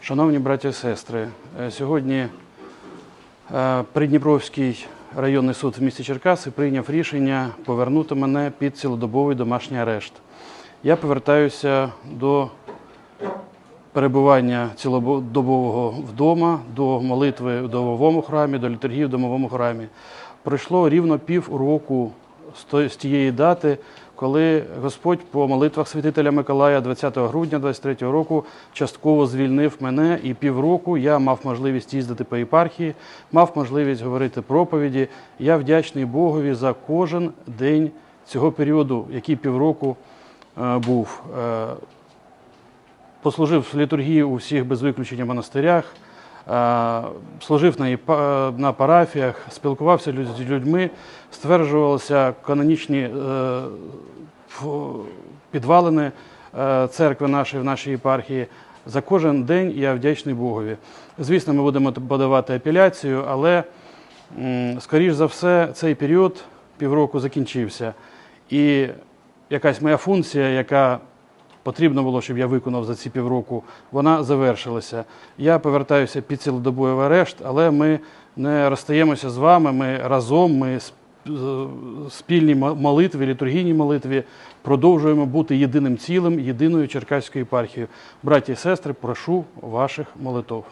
Шановні браті і сестри, е, сьогодні е, Придніпровський районний суд в місті Черкаси прийняв рішення повернути мене під цілодобовий домашній арешт. Я повертаюся до перебування цілодобового вдома, до молитви в домовому храмі, до літургії в домовому храмі. Пройшло рівно пів року з тієї дати, коли Господь по молитвах святителя Миколая 20 грудня 23 року частково звільнив мене, і півроку я мав можливість їздити по єпархії, мав можливість говорити проповіді. Я вдячний Богові за кожен день цього періоду, який півроку е, був. Е, послужив в літургії у всіх без виключення монастирях, служив на, на парафіях, спілкувався з людьми, стверджувалися канонічні е, підвалини е, церкви нашої в нашій єпархії. За кожен день я вдячний Богові. Звісно, ми будемо подавати апеляцію, але, скоріш за все, цей період півроку закінчився. І якась моя функція, яка потрібно було, щоб я виконав за ці півроку, вона завершилася. Я повертаюся під цілодобовий арешт, але ми не розстаємося з вами. Ми разом, ми сп- спільній молитві, літургійній молитві продовжуємо бути єдиним цілим, єдиною черкаською єпархією. Браті і сестри, прошу ваших молитов.